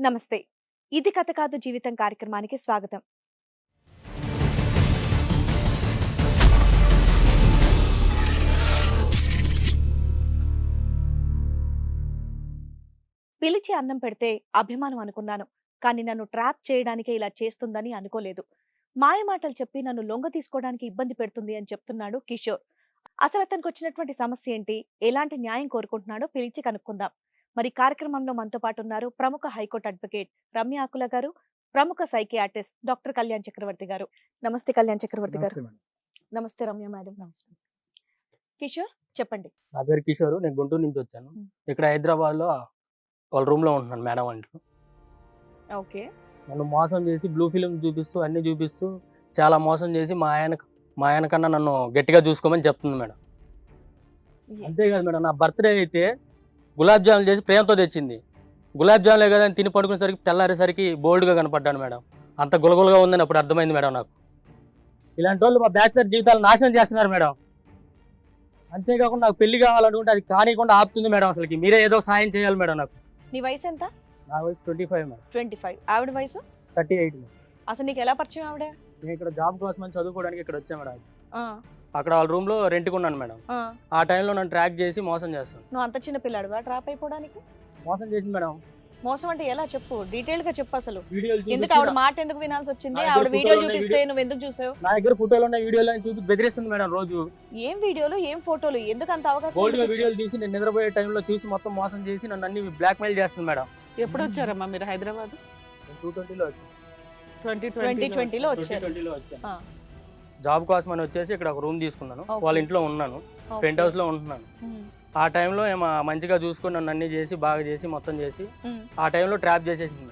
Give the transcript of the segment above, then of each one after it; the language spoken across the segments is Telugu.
నమస్తే. ఇది కథ కాదు జీవితం కార్యక్రమానికి స్వాగతం. పిలిచి అన్నం పెడితే అభిమానం అనుకున్నాను. కానీ నన్ను ట్రాప్ చేయడానికే ఇలా చేస్తుందని అనుకోలేదు. మాయ మాటలు చెప్పి నన్ను లొంగ తీసుకోవడానికి ఇబ్బంది పెడుతుంది అని చెప్తున్నాడు కిషోర్. అసలు అతనికి వచ్చినటువంటి సమస్య ఏంటి? ఎలాంటి న్యాయం కోరుకుంటున్నాడో పిలిచి కనుక్కుందాం. మరి కార్యక్రమంలో మనతో పాటు ఉన్నారు ప్రముఖ హైకోర్టు అడ్వకేట్ రమ్య ఆకుల గారు ప్రముఖ సైకియాట్రిస్ట్ డాక్టర్ కళ్యాణ్ చక్రవర్తి గారు. నమస్తే కళ్యాణ్ చక్రవర్తి గారు. నమస్తే మేడం. నమస్తే రమ్య మేడం నమస్తే. కిషోర్ చెప్పండి. నా పేరు కిషోర్ నేను గుంటూరు నుంచి వచ్చాను. ఇక్కడ హైదరాబాద్లో వాళ్ళ రూమ్లో ఉంటున్నాను మేడం ఇంట్లో ఓకే. నన్ను మోసం చేసి బ్లూ ఫిలిం చూపిస్తూ అన్ని చూపిస్తూ చాలా మోసం చేసి మా ఆయన మా ఆయన కన్నా నన్ను గట్టిగా చూసుకోమని చెప్తుంది మేడం. అంతేకాదు మేడం నా బర్త్డే అయితే గులాబ్ జాములు చేసి ప్రేమతో తెచ్చింది. గులాబ్ జాములే కదా అని తిని పడుకునేసరికి తెల్లారేసరికి బోల్డ్గా కనపడ్డాను మేడం. అంత గులగులగా ఉందని అప్పుడు అర్థమైంది మేడం నాకు. ఇలాంటి వాళ్ళు మా బ్యాచిలర్ జీవితాలు నాశనం చేస్తున్నారు మేడం. అంతేకాకుండా నాకు పెళ్ళి కావాలనుకుంటే అది కానికుండా ఆపుతుంది మేడం అసలుకి. మీరే ఏదో సాయం చేయాలి మేడం నాకు. నీ వయసు ఎంత? నా వయసు twenty five madam. Twenty five. ఆవిడ వయసు? థర్టీ ఎయిట్ అసలు నీకు ఎలా పరిచయం ఆవిడ? నేను ఇక్కడ జాబ్ కోసం చదువుకోవడానికి ఇక్కడ వచ్చాను మేడం. అక్కడ వాళ్ళ రూమ్లో రెంట్కి ఉన్నాను మేడం. ఆ. టైంలో నన్ను ట్రాక్ చేసి మోసం చేస్తాను. నువ్వు అంత చిన్న పిల్లాడువా? ట్రాప్ అయిపోవడానికి? మోసం చేసింది మేడం. మోసం అంటే ఎలా చెప్పు? డీటెయిల్గా చెప్పు అసలు. ఎందుకు ఆవిడ మాట ఎందుకు వినాల్సి వచ్చింది? ఆవిడ వీడియో ఉన్నాయి, చూపిస్తే నువ్వు ఎందుకు చూసావు? నా దగ్గర ఫోటోలు ఉన్న వీడియోలు అని చూపి బెదిరిస్తుంది మేడం రోజు. ఏం వీడియోలు ఏం ఫోటోలు ఎందుకు అంత అవకాశం గోల్డ్ వీడియోలు తీసి నేను నిద్రపోయే టైంలో చూసి మొత్తం మోసం చేసి నన్ను అన్ని బ్లాక్ మెయిల్ చేస్తుంది మేడం. ఎప్పుడు వచ్చారమ్మా మీరు హైదరాబాద్? టూ ట్వంటీలో ట్వంటీ ట్వంటీ ట్వంటీలో ట్వంటీ వచ్చారు. ట్వంటీలో వచ్చాను ఆ. జాబ్ కోసం అని వచ్చేసి ఇక్కడ ఒక రూమ్ తీసుకున్నాను. వాళ్ళ ఇంట్లో ఉన్నాను. ఫ్రంట్ హౌస్లో ఉంటున్నాను. ఆ టైంలో ఏమో మంచిగా చూసుకొని నన్ను అన్ని చేసి బాగా చేసి మొత్తం చేసి. ఆ టైంలో ట్రాప్ చేసేసింది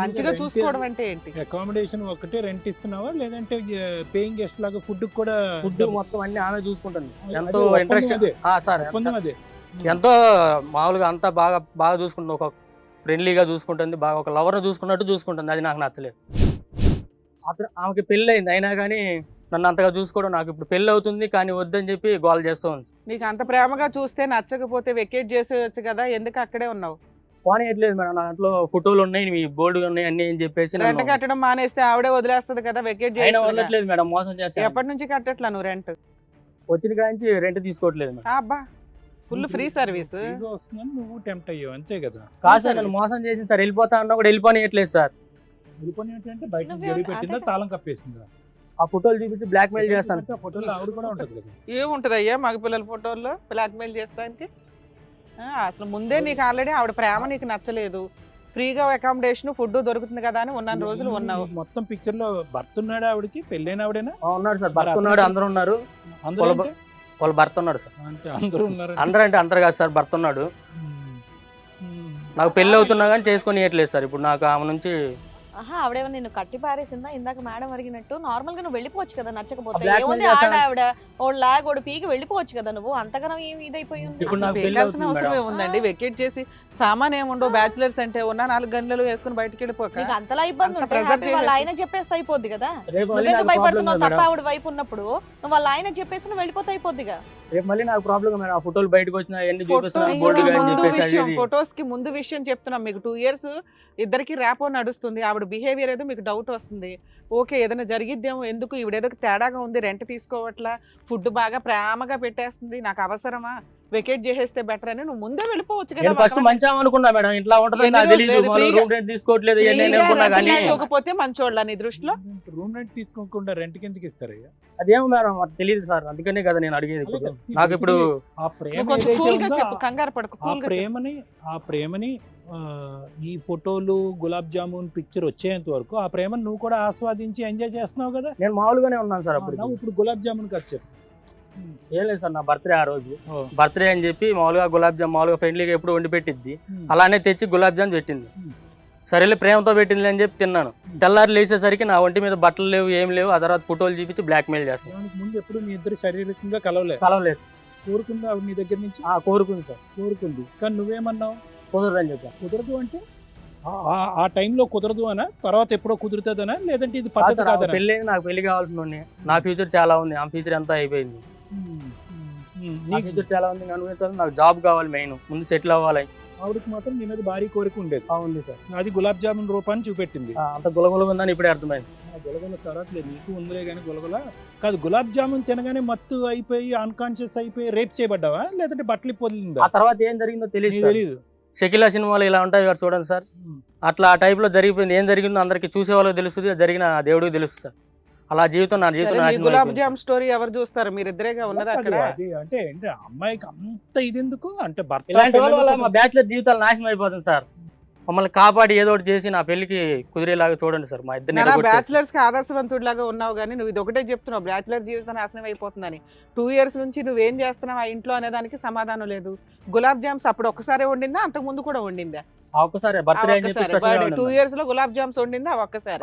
మంచిగా చూసుకోవడం అంటే ఏంటి? అకామిడేషన్ ఒకటే రెంట్ ఇస్తున్నావా? లేదంటే పేయింగ్ గెస్ట్ లాగా ఫుడ్ కూడా ఫుడ్ మొత్తం అన్ని ఆమె చూసుకుంటుంది. ఎంతో ఇంట్రెస్ట్. సార్ ఎంతో మామూలుగా అంతా బాగా బాగా చూసుకుంటుంది. ఒక ఫ్రెండ్లీగా చూసుకుంటుంది. బాగా ఒక లవర్ని చూసుకున్నట్టు చూసుకుంటుంది. అది నాకు నచ్చలేదు. అతను ఆమెకి పెళ్ళి అయింది అయినా కానీ నన్ను అంతగా చూసుకోవడం నాకు ఇప్పుడు పెళ్ళి అవుతుంది కానీ వద్దని చెప్పి గోల్ చేస్తూ ఉంది. నీకు అంత ప్రేమగా చూస్తే నచ్చకపోతే వెకేట్ చేసేయచ్చు కదా ఎందుకు అక్కడే ఉన్నావు? పోనీయట్లేదు మేడం నా దాంట్లో ఫోటోలు ఉన్నాయి మీ బోర్డు ఉన్నాయి అన్ని అని చెప్పేసి రెంట్ నన్ను కట్టడం మానేస్తే ఆవిడే వదిలేస్తది కదా వెకేట్ అయినా చేసి వదలట్లేదు మేడం మోసం చేస్తే ఎప్పటి నుంచి కట్టట్లా నువ్వు రెంట్? వచ్చిన కాంచి రెంట్ తీసుకోవట్లేదు మేడం. అబ్బా ఫుల్ ఫ్రీ సర్వీస్ వస్తుందని నువ్వు టెంప్ట్ అయ్యావు అంతే కదా. కాదు సార్ నన్ను మోసం చేసింది సార్ వెళ్ళిపోతా అన్నా కూడా వెళ్ళిపోనియట్లేదు సార్. వెళ్ళిపోయి ఏంటంటే బయట నుంచి గడి పెట్టిందా తాళం కప్పేసిందా? ఆ ఫోటోలు చూపించి బ్లాక్ మెయిల్ చేస్తాను. ఫోటోలో ఆవిడ కూడా ఉంటది కదా. ఏముంటది అయ్యా మగ పిల్లల ఫోటోల్లో బ్లాక్ మెయిల్ చేస్తానికి? ఆ, అసలు ముందే నీకు ఆల్రెడీ ఆవిడ ప్రేమ నీకు నచ్చలేదు. ఫ్రీగా అకామిడేషన్ ఫుడ్ దొరుకుతుంది కదా అని ఉన్న రోజులు ఉన్నావు. మొత్తం పిక్చర్లో భర్త ఉన్నాడు ఆవిడకి? పెళ్ళైన ఆవిడేనా? ఆ, ఉన్నాడు సార్. భర్త ఉన్నాడు అందరూ ఉన్నారు? వాళ్ళ భర్త ఉన్నాడు సార్. అంటే అందరూ ఉన్నారు అందరూ అంటే అందరు కాదు సార్ భర్త ఉన్నాడు. నాకు పెళ్ళి అవుతున్నా కానీ చేసుకొని ఇవ్వట్లేదు సార్. ఇప్పుడు నాకు ఆమె నుంచి ఆహా ఆవిడేమో నిన్ను కట్టి పారేసిందా? ఇందాక మేడం అడిగినట్టు నార్మల్గా నువ్వు వెళ్ళిపోవచ్చు కదా నచ్చకపోతే. blackmail ఏముంది. ఆడ ఆవిడ ఓ లాగ్ ఓడి పీకి వెళ్ళిపోవచ్చు కదా నువ్వు? అంతగానం ఏమి ఇదైపోయి ఉంది ఇప్పుడు అసలు నాకు పెళ్ళి పెట్టాల్సిన అవుతుంది అవసరం మేడం. ఏముందండి? వెకేట్ చేసి సామాన్ ఏముండవు బ్యాచులర్స్ అంటే ఉన్న నాలుగు గంటలు వేసుకుని బయటకి వెళ్ళిపోక నీకు అంతలా ఇబ్బంది అంత ఉంటే pressure happy వాళ్ళ చేసేసి. ఆయన చెప్పేస్తే అయిపోద్ది కదా? రేపు మళ్ళీ నువ్వెందుకు నాకు ప్రాబ్లం భయపడుతున్నావు? తప్ప మేడం. ఆవిడ వైపు ఉన్నప్పుడు నువ్వు వాళ్ళ ఆయన చెప్పేసి నువ్వు వెళ్ళిపోతే అయిపోద్దిగా రేపు మళ్ళీ నాకు ప్రాబ్లం మేడం. ఆ ఫోటోలు బయటకు వచ్చినా ఎన్ని ఫోటోస్ చూపిస్తున్నాను కి ముందు అని చెప్పేసి విషయం అది. ఫొటోస్కి ముందు విషయం చెప్తున్నాం మీకు. టూ ఇయర్స్ ఇద్దరికి ర్యాపో నడుస్తుంది. ఆవిడ బిహేవియర్ ఏదో మీకు డౌట్ వస్తుంది. ఓకే ఏదైనా జరిగిద్దేమో ఎందుకు? ఈవిడేదో తేడాగా ఉంది రెంట్ తీసుకోవట్లా ఫుడ్ బాగా ప్రేమగా పెట్టేస్తుంది నాకు అవసరమా? వెకేట్ చేసేస్తే బెటర్ అని నువ్వు ముందే వెళ్ళిపోవచ్చు కదా నేను ఫస్ట్ మంచిగా అనుకున్నా మేడం ఇట్లా నాకు తెలియదు రెంట్ తీసుకోవట్లేదు తీసుకోకపోతే మంచోళ్ళ నీ దృష్టిలో? రూమ్ రెంట్ తీసుకోకుండా రెంట్ కిందకి ఇస్తారయ్యా? అదేమో మేడం తెలియదు సార్ అందుకనే కదా నేను అడిగేది నాకు ఇప్పుడు ఆ ప్రేమ నువ్వు కొంచెం ఏదైతే కూల్గా ఉందో, చెప్పు కంగారు పడకు ఆ. ప్రేమని ఆ ప్రేమని ఈ ఫోటోలు గులాబ్ జామున్ పిక్చర్ వచ్చేంత వరకు ఆ ప్రేమను నువ్వు కూడా ఆస్వాదించి ఎంజాయ్ చేస్తున్నావు కదా? నేను మామూలుగానే ఉన్నాను సార్ అప్పుడు ఇప్పుడు గులాబ్ జామున్ ఖర్చు చెప్పు. ఏం లేదు సార్ నా బర్త్డే ఆ రోజు. బర్త్డే అని చెప్పి మామూలుగా గులాబ్ జామ్ మామూలుగా ఫ్రెండ్లీగా ఎప్పుడు వండి పెట్టిద్ది. అలానే తెచ్చి గులాబ్ జామ్ పెట్టింది. సరేలే ప్రేమతో పెట్టింది అని చెప్పి తిన్నాను. తెల్లారి లేచేసరికి నా ఒంటి మీద బట్టలు లేవు ఏం లేవు ఆ తర్వాత ఫోటోలు చూపించి బ్లాక్ మెయిల్ చేస్తాను ముందు ఎప్పుడు మీ ఇద్దరు శారీరకంగా కలవలేదు? కలవలేదు. కోరుకుంది నీ దగ్గర నుంచి? ఆ కోరుకుంది సార్. కోరుకుంది. కానీ నువ్వేమన్నావు? కుదరదని చెప్పాను కుదరదు అంటే? ఆ- టైంలో కుదరదు అనా? తర్వాత ఎప్పుడో కుదురుతుందనా? లేదంటే ఇది కాదు పద్ధతి కాదనా? పెళ్ళి నాకు పెళ్ళి కావాల్సిన నా ఫ్యూచర్ చాలా ఉంది. ఆ ఫ్యూచర్ అంతా అయిపోయింది. నీకు ఫ్యూచర్ చాలా ఉంది అనుభవించాలి నాకు జాబ్ కావాలి మెయిన్. ముందు సెటిల్ అవ్వాలి. ఆవిడకి మాత్రం నీ మీద భారీ కోరిక ఉండేది. ఆ, ఉంది సార్. అది గులాబ్ జామున్ రూపాన్ని చూపెట్టింది. ఆ, అంత గులగుల ఉందని ఇప్పుడే అర్థమైంది. ఆ గులగుల తర్వాత లేదు నీకు ఉందిలే కానీ గులగుల. కాదు గులాబ్ జామున్ తినగానే మత్తు అయిపోయి అన్కాన్షియస్ అయిపోయి రేప్ చేయబడ్డావా? లేదంటే బట్టలు ఆ పొదిలిందా తర్వాత ఏం జరిగిందో తెలియదు తెలియదు షకిలా సినిమాలు ఇలా ఉంటాయి చూడండి సార్. అట్లా ఆ టైప్లో జరిగిపోయింది. ఏం జరిగిందో అందరికి చూసే వాళ్ళకి తెలుస్తుంది అది జరిగిన దేవుడికి తెలుస్తుంది సార్. అలా జీవితం నా జీవితం గులాబ్ జామ్ స్టోరీ ఎవరు చూస్తారు? మీరు ఇద్దరేగా ఉన్నది అక్కడ? అంటే ఏంటి? అమ్మాయికి అంత ఇది ఎందుకు అంటే భర్త బ్యాచులర్ జీవితాలు నాశనం అయిపోతుంది సార్. మమ్మల్ని కాపాడి ఏదో ఒకటి చేసి నా పెళ్ళికి కుదిరేలాగా చూడండి సార్ మా ఇద్దరిని బ్యాచిలర్స్కి ఆదర్శవంతుడిలాగా ఉన్నావు కానీ నువ్వు ఇది ఒకటే చెప్తున్నావు బ్యాచిలర్ జీవితం నాశనం అయిపోతుందని. టూ ఇయర్స్ నుంచి నువ్వేం చేస్తున్నావు ఆ ఇంట్లో అనే దానికి సమాధానం లేదు. గులాబ్ జామ్స్ అప్పుడు ఒక్కసారి వండిందా? అంతకు ముందు కూడా వండిందా? ఒక్కసారి టూ ఇయర్స్లో గులాబ్ జామ్స్ వండిందా? ఒక్కసారి.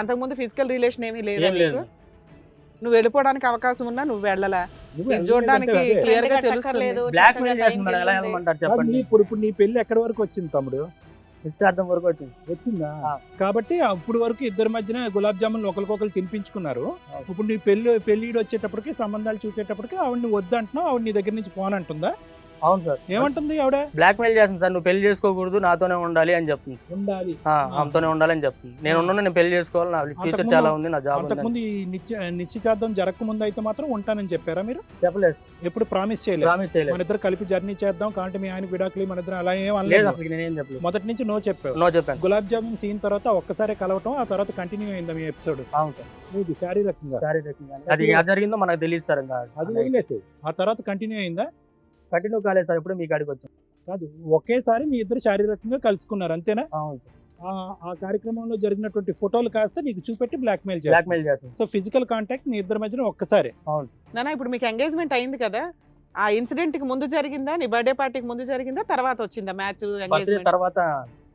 అంతకు ముందు ఫిజికల్ రిలేషన్ ఏమీ లేదా? నువ్వు వెళ్ళిపోవడానికి అవకాశం ఉన్నా నువ్వు వెళ్ళలా. చూడడానికి. క్లియర్గా తెలుస్తుంది. ఇప్పుడు నీ పెళ్ళి ఎక్కడి వరకు వచ్చింది తమ్ముడు? నిశ్చితార్థం వరకు వచ్చింది. కాబట్టి అప్పుడు వరకు ఇద్దరి మధ్యన గులాబ్ జామున్ ఒకరికొకరు తినిపించుకున్నారు. ఇప్పుడు నీ పెళ్ళి పెళ్ళిడు వచ్చేటప్పటికి సంబంధాలు చూసేటప్పటికి ఆవిడని వద్దంటున్నావు ఆవిడ నీ దగ్గర నుంచి పోనంటుందా? అవును సార్. ఏమంటుంది ఆవిడ? బ్లాక్ మెయిల్ చేస్తుంది సార్ నువ్వు పెళ్ళి చేసుకోకూడదు నాతోనే ఉండాలి అని చెప్తుంది సార్. ఉండాలి. ఆ, ఆమెతోనే ఉండాలని చెప్తుంది. నేను ఉన్నాను నేను పెళ్ళి చేసుకోవాలి నా ఫ్యూచర్ చాలా ఉంది నా జాబ్ ఉంది అంతకుముందు ఈ నిశ్చ నిశ్చితార్థం జరగక ముందు అయితే మాత్రం ఉంటానని చెప్పారా మీరు? చెప్పలేదు. ఎప్పుడు ప్రామిస్ చేయలేదు. ప్రామిస్ చేయలేదు. మన ఇద్దరు కలిపి జర్నీ చేద్దాం కాబట్టి మీ ఆయన విడాకులు మన ఇద్దరు అలా ఏం లేదు అనలేదు అసలు నేనేం చెప్పలేదు. మొదటి నుంచి నో చెప్పావు. నో చెప్పాను. గులాబ్ జామున్ సీన్ తర్వాత ఒక్కసారి కలవటం ఆ తర్వాత కంటిన్యూ అయిందా మీ ఎపిసోడ్. అవును సార్. ఇది శారీరకంగా. శారీరకంగా. అది ఎలా జరిగిందో మనకు తెలియదు సార్ ఇంకా. అది ఆ తర్వాత కంటిన్యూ అయిందా? కంటిన్యూ కాలేదు సార్ ఇప్పుడు మీ కాడికి వచ్చాం కాదు ఒకేసారి మీ ఇద్దరు శారీరకంగా కలుసుకున్నారు అంతేనా? అవును సార్. ఆ- ఆ కార్యక్రమంలో జరిగినటువంటి ఫోటోలు కాస్త నీకు చూపెట్టి బ్లాక్ మెయిల్ బ్లాక్ చేస్తారు మెయిల్ చేస్తుంది సో ఫిజికల్ కాంటాక్ట్ మీ ఇద్దరి మధ్యన ఒక్కసారి. నానా ఇప్పుడు మీకు ఎంగేజ్మెంట్ అయింది కదా ఆ ఇన్సిడెంట్కి ముందు జరిగిందా నీ బర్త్డే పార్టీకి ముందు జరిగిందా తర్వాత వచ్చిందా మ్యాచ్ ఎంగేజ్మెంట్ తర్వాత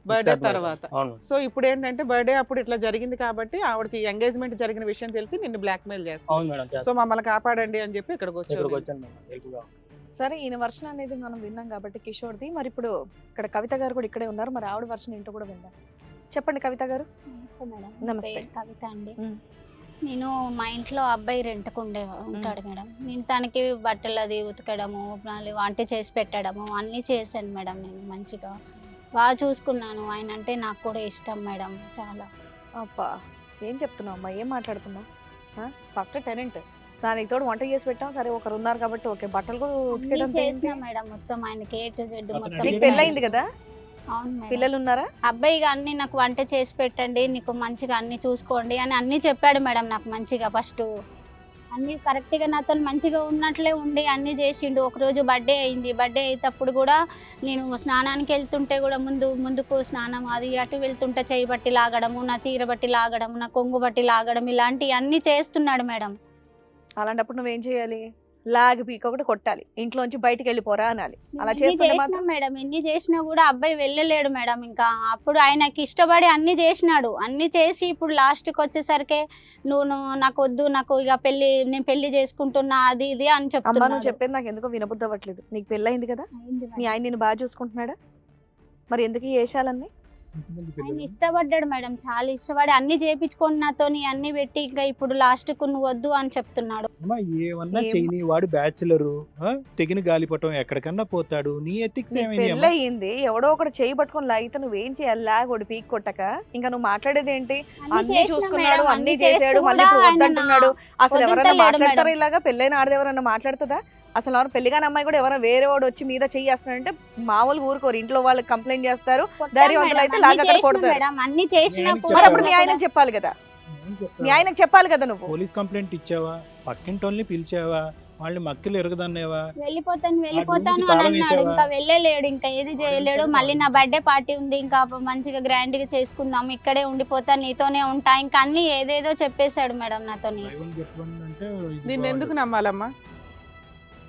బర్త్డే తర్వాత. అవును. సో ఇప్పుడు ఏంటంటే బర్త్డే అప్పుడు ఇట్లా జరిగింది కాబట్టి ఆవిడకి ఎంగేజ్మెంట్ జరిగిన విషయం తెలిసి నిన్ను బ్లాక్ మెయిల్ చేస్తాను. అవును మేడం చేస్తాను. సో మమ్మల్ని కాపాడండి అని చెప్పి ఇక్కడికి ఇక్కడికి వచ్చాను వచ్చాను మేడం హెల్ప్గా సరే ఈయన వర్షన్ అనేది మనం విన్నాం కాబట్టి కిషోర్ది. మరి ఇప్పుడు ఇక్కడ కవిత గారు కూడా ఇక్కడే ఉన్నారు. మరి ఆవిడ వర్షన్ ఏంటో కూడా విందాం. చెప్పండి కవిత గారు. నమస్తే మేడం. నమస్తే. నమస్తే కవిత అండి. నేను మా ఇంట్లో అబ్బాయి రెంట్కు ఉండే ఉంటాడు మేడం. నేను తనకి బట్టలు అది ఉతకడము మళ్ళీ వంట చేసి పెట్టడము అన్నీ చేశాను మేడం నేను మంచిగా. బాగా చూసుకున్నాను. ఆయన అంటే నాకు కూడా ఇష్టం మేడం చాలా. అబ్బా ఏం చెప్తున్నావు అమ్మా? ఏం మాట్లాడుతున్నావు? First tenant. దానికి తోడు వంట చేసి పెట్టాం. సరే ఒకరు ఉన్నారు కాబట్టి ఓకే. బట్టలు కూడా ఉతికేయడం చేసిన? మేడం. మొత్తం ఆయనకి ఏ టు జెడ్ మొత్తం అడిగిన పెళ్ళయింది కదా? పిల్లలు ఉన్నారా? అబ్బాయిగా అన్ని నాకు వంట చేసి పెట్టండి నీకు మంచిగా అన్ని చూసుకోండి అని అన్ని చెప్పాడు మేడం నాకు మంచిగా ఫస్ట్. అన్ని కరెక్ట్గా నాతో మంచిగా ఉన్నట్లే ఉండి అన్ని చేసిండు. ఒకరోజు బర్త్డే అయింది. బర్త్డే అయ్యేటప్పుడు కూడా నేను స్నానానికి వెళ్తుంటే కూడా ముందు ముందుకు స్నానం అది అటు వెళ్తుంటే చేయి బట్టి లాగడము నా చీర బట్టి లాగడము నా కొంగు బట్టి లాగడం ఇలాంటివి అన్ని చేస్తున్నాడు మేడం. అలాంటప్పుడు నువ్వేం చేయాలి? లాగ్ పీక్ ఒకటి కొట్టాలి. ఇంట్లోంచి బయటికి వెళ్ళిపోరా అనాలి అలా మాత్రం మేడం ఎన్ని చేసినా కూడా అబ్బాయి వెళ్ళలేడు మేడం ఇంకా. అప్పుడు ఆయనకి ఇష్టపడి అన్ని చేసినాడు. అన్ని చేసి ఇప్పుడు లాస్ట్కి వచ్చేసరికి నువ్వు నాకు వద్దు నాకు ఇక పెళ్ళి నేను పెళ్ళి చేసుకుంటున్నా అది ఇది అని అమ్మా నువ్వు చెప్పేది నాకు ఎందుకో వినబుద్ధి అవ్వట్లేదు. నీకు కదా? అయింది మీ మేడం. ఆయన నేను బాగా చూసుకుంటున్నాడా? మరి ఎందుకు ఈ వేషాలన్నీ? ఎంతమంది ఆయన? ఇష్టపడ్డాడు మేడం చాలా ఇష్టపడి అన్ని చేపించుకొని నాతోని అన్ని పెట్టి ఇంకా ఇప్పుడు లాస్ట్కు నువ్వు వద్దు అని చెప్తున్నాడు. అమ్మా ఏమన్నా చేయని వాడు బ్యాచులరు తెగిన గాలిపటం ఎక్కడికన్నా పోతాడు. నీ ఎథిక్స్ ఏమైంది అయ్యింది ఎవడో ఒకటి చేయి పట్టుకొని లాగితే నువ్వేం చేయాలి? ఒకటి పీక్ కొట్టక. ఇంకా నువ్వు మాట్లాడేది ఏంటి? అన్ని చూసుకున్నాడు అన్ని చేసాడు మళ్ళీ ఇప్పుడు వద్దంటున్నాడు. అసలు ఎవరైనా మాట్లాడతారా. ఇలాగా? పెళ్ళైన ఆడది ఎవరైనా మాట్లాడుతుందా? అసలు ఎవరు పెళ్ళిగాని అమ్మాయి కూడా ఎవరైనా వేరే వాడు వచ్చి మీద చేస్తున్నాడంటే మామూలు ఊరుకోరు. ఇంట్లో వాళ్ళకి కంప్లైంట్ చేస్తారు ధైర్యవంతులు అయితే కొడతారు. నేను మరి అప్పుడు మీ ఆయనకు చెప్పాలి కదా? మీ ఆయనకు చెప్పాలి కదా నువ్వు? పోలీస్ కంప్లైంట్ ఇచ్చావా? పక్కింటోళ్ళని పిలిచావా? వాళ్ళని మక్కలు ఎరగదన్నేవా? వెళ్ళిపోతాను వెళ్ళిపోతాను అని అన్నాడు? ఇంకా వెళ్ళలేడు ఇంకా ఏది చేయలేడు. మళ్ళీ నా బర్త్డే పార్టీ ఉంది ఇంకా మంచిగా గ్రాండ్గా చేసుకుందాం ఇక్కడే ఉండిపోతా నీతోనే ఉంటా. ఇంకా అన్ని ఏదేదో చెప్పేశాడు మేడం దీన్ని బాగుంది. ఎందుకు నమ్మాలమ్మా?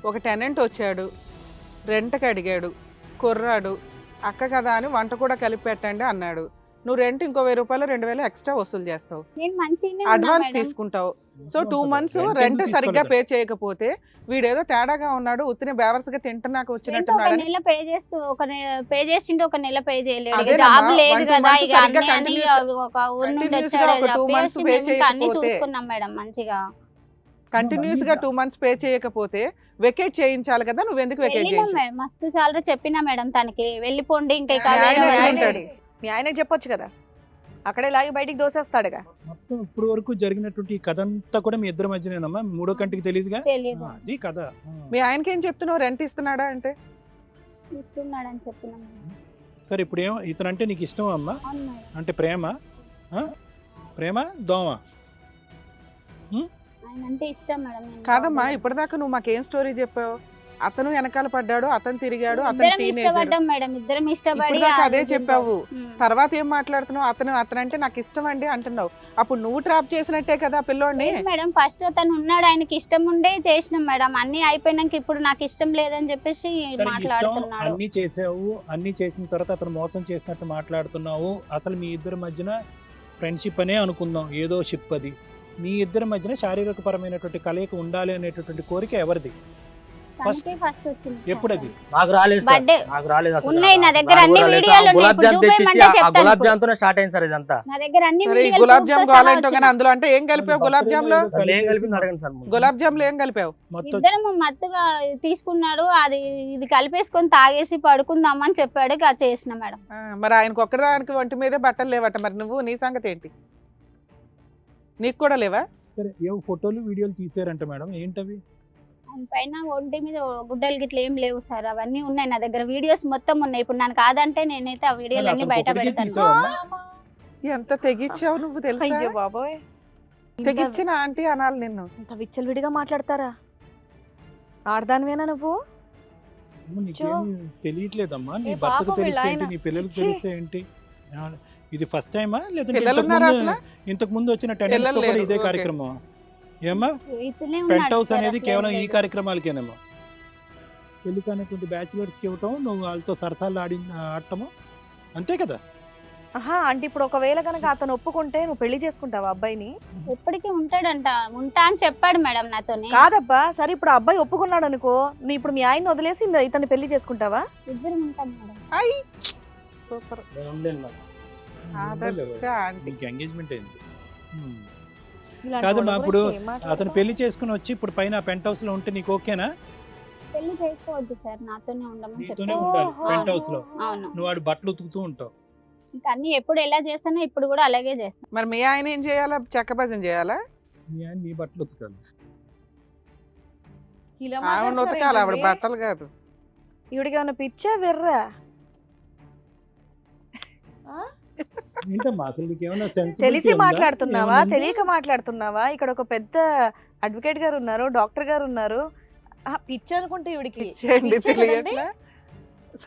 ఒక టెనెంట్ వచ్చాడు రెంట్కి అడిగాడు కుర్రాడు అక్క కదా అని వంట కూడా కలిపి పెట్టండి అన్నాడు. నువ్వు రెంట్ ఇంకో వెయ్యి రూపాయలు రెండు వేలు ఎక్స్ట్రా వసూలు చేస్తావు. అడ్వాన్స్. తీసుకుంటావు. So two. Months Rent rent సరిగ్గా పే? చేయకపోతే వీడేదో తేడాగా ఉన్నాడు ఉత్తిని బేవర్స్గా తింటున్నాక వచ్చినట్టున్నాడు? నెల పే చేస్తూ ఒక పే చేసిండు ఒక నెల పే జాబ్ లేదు కదా ఇక అన్ని ఒక ఊరు నుండి వచ్చాడు చూసుకున్నాం మేడం మంచిగా. కంటిన్యూస్గా టూ మంత్స్ పే చేయకపోతే వెకేట్ చేయించాలి కదా నువ్వు ఎందుకు వెకేట్ వెళ్ళినాం చేయించు మేడం మస్తు చాలా చెప్పినా మేడం తనకి. వెళ్ళిపోండి ఇంకా ఇక మీ ఆయన చెప్పొచ్చు కదా. అక్కడే లాగి బయటికి దోసేస్తాడుగా. మొత్తం ఇప్పుడు వరకు జరిగినటువంటి ఈ కథ అంతా కూడా మీ ఇద్దరి మధ్యనేనమ్మా? మూడో కంటికి తెలియదుగా తెలియదు అది కథ. మీ ఆయనకి ఏం చెప్తున్నావు? రెంట్ ఇస్తున్నాడా అంటే? ఇస్తున్నాడని చెప్పినాం మేడం. సరే ఇప్పుడు ఏం ఇతను అంటే నీకు ఇష్టం అమ్మా? అంటే ప్రేమ? ఆ? ప్రేమ? దోమ? ఆయన అంటే ఇష్టం మేడం కాదమ్మా. ఇప్పటిదాకా నువ్వు మాకేం స్టోరీ చెప్పావు? అతను వెనకాల పడ్డాడు అతను తిరిగాడు అతను టీనేజర్ మేడం ఇద్దరం ఇష్టపడి అదే చెప్పావు. తర్వాత ఏం మాట్లాడుతున్నావు? అతను అతను అంటే నాకు ఇష్టం అండి అంటున్నావు. అప్పుడు నువ్వు ట్రాప్ చేసినట్టే కదా ఆ పిల్లోడిని మేడం ఫస్ట్ అతను ఉన్నాడు ఆయనకి ఇష్టం ఉండే చేసినాం మేడం. అన్ని అయిపోయినాక ఇప్పుడు నాకు ఇష్టం లేదని చెప్పేసి మాట్లాడుతున్నాడు. అన్ని చేసావు అన్ని చేసిన తర్వాత అతను మోసం చేసినట్టు మాట్లాడుతున్నావు. అసలు మీ ఇద్దరి మధ్యన ఫ్రెండ్షిప్ అనే అనుకుందాం ఏదో షిప్ అది. మీ ఇద్దరి మధ్యన శారీరక పరమైనటువంటి కలయిక ఉండాలి అనేటటువంటి కోరిక ఎవరిది? ఫస్ట్ వచ్చింది. ఎప్పుడు అది నాకు రాలేదు సార్. బర్త్డే నాకు రాలేదు అసలు. ఉన్నాయి నా అసలు దగ్గర నాకు అన్ని రాలేదు. వీడియోలు ఆ ఉన్నాయి. గులాబ్ ఇప్పుడు జామ్ తెచ్చిచ్చి చూపించమంటే ఆ చెప్తాను. గులాబ్ ఇప్పుడు. జామ్ తోనే స్టార్ట్ అయింది సార్ ఇదంతా. నా దగ్గర అన్ని మరి ఈ వీడియోలు గులాబ్ జామ్ proof తో సహా కావాలంటే కానీ వచ్చినాయి. అందులో అంటే ఏం కలిపావు? గులాబ్ జామ్లో అసలు ఏం కలిపింది అడగండి సార్ ముందు. గులాబ్ జామ్లో ఏం కలిపావు? మొత్తం ఇద్దరం మత్తుగా తీసుకున్నాడు. అది ఇది కలిపేసుకొని తాగేసి పడుకుందామని చెప్పాడు. ఇక చేసిన మేడం. ఆ, మరి ఆయనకు ఒక్కదానికి ఒంటి మీదే బట్టలు లేవట. మరి నువ్వు నీ సంగతి ఏంటి? నీకు కూడా లేవా? సరే ఏవో ఫోటోలు వీడియోలు తీసారంట మేడం. ఏంటవి? పైన ఒంటి మీద గుడ్డలు గిట్ల ఏం లేవు సార్. అవన్నీ ఉన్నాయి నా దగ్గర. వీడియోస్ మొత్తం ఉన్నాయి. ఇప్పుడు నాకు కాదంటే నేనైతే ఆ వీడియోలు అన్ని బయట పెడతాను? ఎంత తెగిచ్చావు నువ్వు తెలుసా? అయ్యో బాబోయ్. తెగిచ్చిన ఆంటీ అనాలి నిన్ను. ఇంత విచ్చలవిడిగా మాట్లాడతారా? ఆడదానివేనా నువ్వు? తెలియట్లేదమ్మా. నీ భర్తకు తెలిస్తే ఏంటి. నీ పిల్లలకు. తెలిస్తే ఏంటి? ఇది ఫస్ట్ టైమా లేదంటే ఇంతకు ముందు అసలు? ఇంతకు ముందు వచ్చిన టెండెన్స్ కూడా ఇదే. కార్యక్రమం. ఇతనే పెంట్ హౌస్ అనేది కేవలం ఈ. కార్యక్రమాలకేనేమో. పెళ్ళి కానటువంటి బ్యాచులర్స్కి ఇవ్వటం నువ్వు వాళ్ళతో సరసాలు ఆడి ఆడటము? అంతే కదా? ఆహా అంటే ఇప్పుడు ఒకవేళ కనుక అతను ఒప్పుకుంటే నువ్వు పెళ్ళి చేసుకుంటావా అబ్బాయిని? ఎప్పటికీ ఉంటాడంట. ఉంటా అని చెప్పాడు మేడం నాతోని. కాదబ్బా సరే ఇప్పుడు ఆ అబ్బాయి ఒప్పుకున్నాడు అనుకో నీ ఇప్పుడు మీ ఆయన వదిలేసి ఇతన్ని పెళ్ళి చేసుకుంటావా? ఇద్దరు ఉంటాం మేడం. సూపర్. నీకు ఎంగేజ్మెంట్ అయింది. కాదమ్మా, వాళ్ళ ఇప్పుడు? అతను పెళ్ళి చేసుకుని వచ్చి ఇప్పుడు పైన పెంట్ హౌస్లో ఉంటే నీకు ఓకేనా? పెళ్ళి చేసుకోవద్దు సార్ నాతోనే ఉండమని నీతోనే ఉండాలి. పెంట్ హౌస్లో అవును. నువ్వు వాడు బట్టలు ఉతుకుతూ ఉంటావు. ఇంకా అన్ని ఎప్పుడు ఎలా చేస్తానో ఇప్పుడు కూడా అలాగే చేస్తాను. మరి మీ ఆయన ఏం చేయాలా? చెక్క భజన చేయాలా? నీ ఆయన నీ బట్టలు ఉతకాలి. ఇలా ఆవిడ ఉతకాలి ఆవిడ? బట్టలు కాదు. ఈవిడికి ఏమైనా పిచ్చా వెర్రా? ఏంటమ్మా? అసలు తెలిసి మాట్లాడుతున్నావా? తెలియక మాట్లాడుతున్నావా? ఇక్కడ ఒక పెద్ద అడ్వకేట్ గారు ఉన్నారు డాక్టర్ గారు ఉన్నారు. పిచ్చి అనుకుంటే? తెలియట్లా?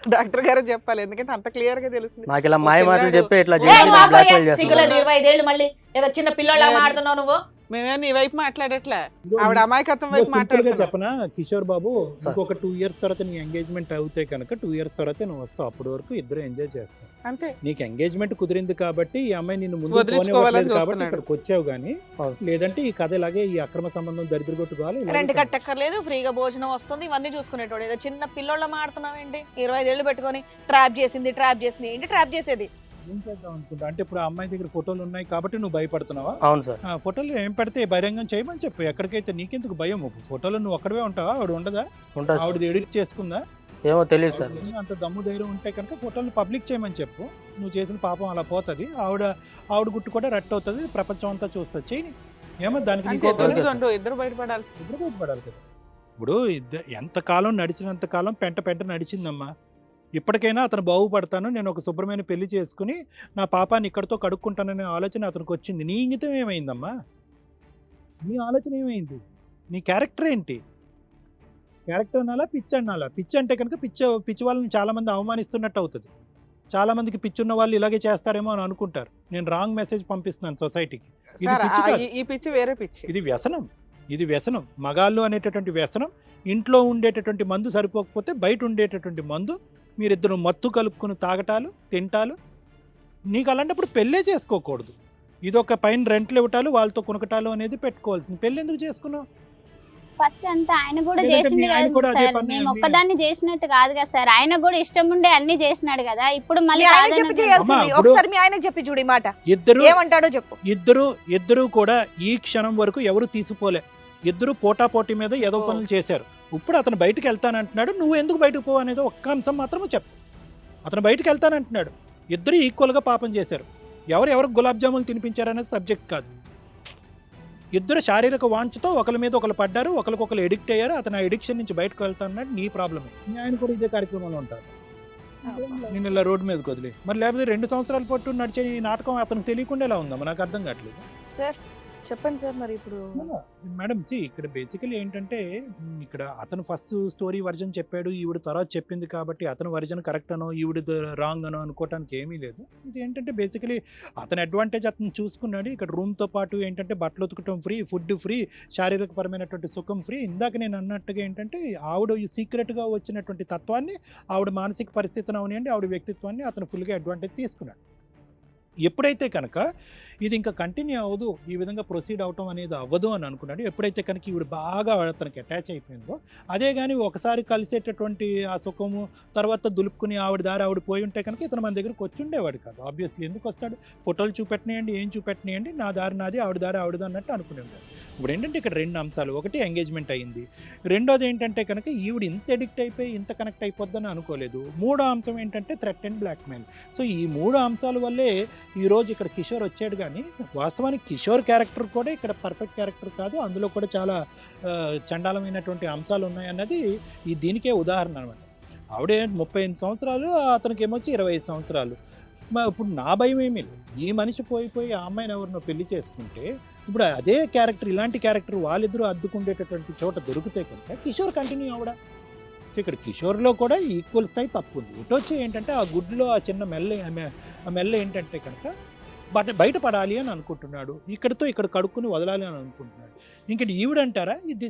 డాక్టర్ గారు చెప్పాలి ఎందుకంటే అంత క్లియర్గా తెలుస్తుంది. నాకు ఇలా మాయ మాటలు పిల్లాడు- చెప్పి ఇట్లా చేసి బ్లాక్ మెయిల్ చేస్తున్నారు. మళ్ళీ ఏదో చిన్న పిల్లోళ్ళ లేదు. మాడుతున్నావు నువ్వు? మేమే నీ వైపు మాట్లాడట్లే. ఆవిడ అమాయకత్వం వైపు మాట్లాడుతున్నా. చెప్పనా? కిషోర్ బాబు. ఇంకొక టూ ఇయర్స్ తర్వాత నీ ఎంగేజ్మెంట్ అవుతే కనుక టూ ఇయర్స్ తర్వాత నువ్వు వస్తావు. అప్పటి వరకు ఇద్దరు ఎంజాయ్ చేస్తావు అంతే. నీకు ఎంగేజ్మెంట్ కుదిరింది కాబట్టి ఈ అమ్మాయి నిన్ను ముందు పోనివ్వట్లేదు కాబట్టి. ఇక్కడికి వచ్చావు గానీ. లేదంటే ఈ కథ ఇలాగే ఈ అక్రమ సంబంధం దరిద్ర కొట్టుకోవాలి రెంట్. కట్టక్కర్లేదు ఫ్రీగా భోజనం వస్తుంది ఇవన్నీ చూసుకునేటోడు. ఏదో చిన్న పిల్లోళ్ళ మాడుతున్నావు ఏంటి ఇరవై ఐదేళ్ళు పెట్టుకొని ట్రాప్ చేసింది ట్రాప్ చేసింది. ఏంటి ట్రాప్ చేసేది? ఏం చేద్దాం అనుకుంటా. అంటే ఇప్పుడు ఆ అమ్మాయి దగ్గర ఫోటోలు ఉన్నాయి కాబట్టి నువ్వు భయపడుతున్నావా? అవును సార్. ఆ ఫోటోలు ఏం పెడితే బహిరంగం చేయమని చెప్పు. ఎక్కడికైతే నీకెందుకు భయం? ఫోటోలో నువ్వు ఒక్కడవే ఉంటావా? ఆవిడ ఉండదా? సార్. ఆవిడ ఎడిట్ చేసుకుందా? ఏమో తెలియదు సార్. అంత దమ్ము ధైర్యం ఉంటే కనుక ఫోటోలు పబ్లిక్ చేయమని చెప్పు. నువ్వు చేసిన పాపం అలా పోతుంది. ఆవిడ ఆవిడ గుట్టు కూడా రట్ అవుతుంది. ప్రపంచం అంతా చూస్తుంది. చేయని ఏమో దానికి నీకు ఇద్దరు ఇద్దరు బయటపడాలి. ఇద్దరు బయటపడాలి కదా. ఇప్పుడు ఎంతకాలం నడిచినంత కాలం పెంట పెంట నడిచిందమ్మా. ఇప్పటికైనా అతను బాగుపడతాను నేను ఒక శుభ్రమైన పెళ్ళి చేసుకుని నా పాపాన్ని ఇక్కడితో కడుక్కుంటాననే ఆలోచన అతనికి వచ్చింది. నీ ఇంగితం ఏమైందమ్మా? నీ ఆలోచన ఏమైంది? నీ క్యారెక్టర్ ఏంటి? క్యారెక్టర్ అనాలా పిచ్చి అనాలా? పిచ్చి అంటే కనుక పిచ్చి పిచ్చి వాళ్ళని చాలా మంది అవమానిస్తున్నట్టు అవుతుంది. చాలా మందికి పిచ్చి ఉన్న వాళ్ళు ఇలాగే చేస్తారేమో అని అనుకుంటారు. నేను రాంగ్ మెసేజ్ పంపిస్తున్నాను సొసైటీకి. ఇది పిచ్చి ఈ పిచ్చి వేరే పిచ్చి. ఇది వ్యసనం. ఇది వ్యసనం. మగాళ్ళు అనేటటువంటి వ్యసనం ఇంట్లో ఉండేటటువంటి మందు సరిపోకపోతే బయట ఉండేటటువంటి మందు మీరిద్దరు మత్తు కలుపుకుని తాగటాలు తింటాలు. నీకు అలాంటప్పుడు పెళ్ళే చేసుకోకూడదు. ఇది ఒక పైన రెంట్లు ఇవ్వటాలు వాళ్ళతో కొనకటాలు అనేది పెట్టుకోవాల్సింది. పెళ్ళి ఎందుకు చేసుకున్నావు? ఫస్ట్ అంతా ఆయన కూడా చేసింది కదా సార్. మేము ఒక్కదాన్ని చేసినట్టు కాదు కదా సార్. ఆయన కూడా ఇష్టం ఉండే అన్ని చేసినాడు కదా. ఇప్పుడు మళ్ళీ ఆయన చెప్పి చేయాల్సింది. ఒకసారి మీ ఆయనకు చెప్పి చూడు ఈ మాట. ఇద్దరు ఏమంటాడో చెప్పు. ఇద్దరు ఇద్దరు కూడా ఈ క్షణం వరకు ఎవరు తీసిపోలే. ఇద్దరు పోటాపోటీ మీద ఏదో. పనులు చేశారు. ఇప్పుడు అతను బయటకు వెళ్తానంటున్నాడు నువ్వు ఎందుకు బయటకు పోవు అనేది ఒక్క అంశం మాత్రమే చెప్పు. అతను బయటకు వెళ్తానంటున్నాడు. ఇద్దరు ఈక్వల్గా పాపం చేశారు. ఎవరు ఎవరికి గులాబ్ జాములు తినిపించారనేది సబ్జెక్ట్ కాదు. ఇద్దరు శారీరక వాంఛతో ఒకరి మీద ఒకరు పడ్డారు ఒకరికొకరు ఎడిక్ట్ అయ్యారు అతను ఆ ఎడిక్షన్ నుంచి బయటకు వెళ్తాన్నాడు నీ ప్రాబ్లమే ఆయన కూడా ఇదే కార్యక్రమంలో ఉంటారు. నేను ఇలా రోడ్డు మీదకి వదిలే. మరి లేకపోతే రెండు సంవత్సరాల పాటు నడిచే ఈ నాటకం అతనికి తెలియకుండా ఎలా ఉందమ్మా నాకు అర్థం కావట్లేదు. సార్ చెప్పండి సార్ మరి ఇప్పుడు. మేడం సి ఇక్కడ బేసికలీ ఏంటంటే ఇక్కడ అతను ఫస్ట్ స్టోరీ వర్జన్ చెప్పాడు ఈవిడ తర్వాత చెప్పింది కాబట్టి అతను వర్జన్ కరెక్ట్ అనో ఈవిడ రాంగ్ అనో అనుకోవటానికి ఏమీ లేదు. ఇది ఏంటంటే బేసికలీ అతని అడ్వాంటేజ్ అతను చూసుకున్నాడు. ఇక్కడ రూమ్తో పాటు ఏంటంటే బట్టలు ఉతకటం ఫ్రీ ఫుడ్ ఫ్రీ శారీరకపరమైనటువంటి సుఖం ఫ్రీ ఇందాక నేను అన్నట్టుగా ఏంటంటే ఆవిడ ఈ సీక్రెట్గా వచ్చినటువంటి తత్వాన్ని ఆవిడ మానసిక పరిస్థితిని అవనివ్వండి ఆవిడ వ్యక్తిత్వాన్ని అతను ఫుల్గా అడ్వాంటేజ్ తీసుకున్నాడు. ఎప్పుడైతే కనుక ఇది ఇంకా కంటిన్యూ అవ్వదు ఈ విధంగా ప్రొసీడ్ అవటం అనేది అవ్వదు అని అనుకున్నాడు. ఎప్పుడైతే కనుక ఈవిడ బాగా తనకి అటాచ్ అయిపోయిందో అదే కానీ ఒకసారి కలిసేటటువంటి ఆ సుఖము తర్వాత దులుపుకుని ఆవిడ దారి ఆవిడ పోయి ఉంటే కనుక ఇతను మన దగ్గరకు వచ్చి ఉండేవాడు కాదు. ఆబ్వియస్లీ ఎందుకు వస్తాడు? ఫోటోలు చూపెట్టినాయండి ఏం చూపెట్టినాయండి నా దారి నాది ఆవిడ దారి ఆవిడది అన్నట్టు అనుకునేవాడు ఇప్పుడు ఏంటంటే ఇక్కడ రెండు అంశాలు. ఒకటి ఎంగేజ్మెంట్ అయింది. రెండోది ఏంటంటే కనుక ఈవిడ ఇంత ఎడిక్ట్ అయిపోయి ఇంత కనెక్ట్ అయిపోద్దని అనుకోలేదు. మూడో అంశం ఏంటంటే థ్రెట్ అండ్ బ్లాక్మెయిల్. సో ఈ మూడు అంశాల వల్లే ఈరోజు ఇక్కడ కిషోర్ వచ్చాడు కానీ వాస్తవానికి కిషోర్ క్యారెక్టర్ కూడా ఇక్కడ పర్ఫెక్ట్ క్యారెక్టర్ కాదు. అందులో కూడా చాలా చండాలమైనటువంటి అంశాలు ఉన్నాయన్నది ఈ దీనికే ఉదాహరణ అనమాట ఆవిడే ముప్పై ఎనిమిది సంవత్సరాలు అతనికి ఏమొచ్చి ఇరవై ఐదు సంవత్సరాలు. మా ఇప్పుడు నా భయం ఏమీ లేదు. ఈ మనిషి పోయిపోయి ఆ అమ్మాయిని ఎవరినో పెళ్ళి చేసుకుంటే ఇప్పుడు అదే క్యారెక్టర్ ఇలాంటి క్యారెక్టర్ వాళ్ళిద్దరూ అద్దుకుండేటటువంటి చోట దొరికితే కనుక కిషోర్ కంటిన్యూ అవడా? సో ఇక్కడ కిషోర్లో కూడా ఈక్వల్ స్థాయి తప్పు ఉంది ఇటు వచ్చి ఏంటంటే ఆ గుడ్లో ఆ చిన్న మెల్ల ఆ మెల్ల ఏంటంటే కనుక బట్ బయట పడాలి అని అనుకుంటున్నాడు. ఇక్కడితో ఇక్కడ కడుక్కుని వదలాలి అని అనుకుంటున్నాడు. ఇంకటి ఈవిడంటారా? ఇది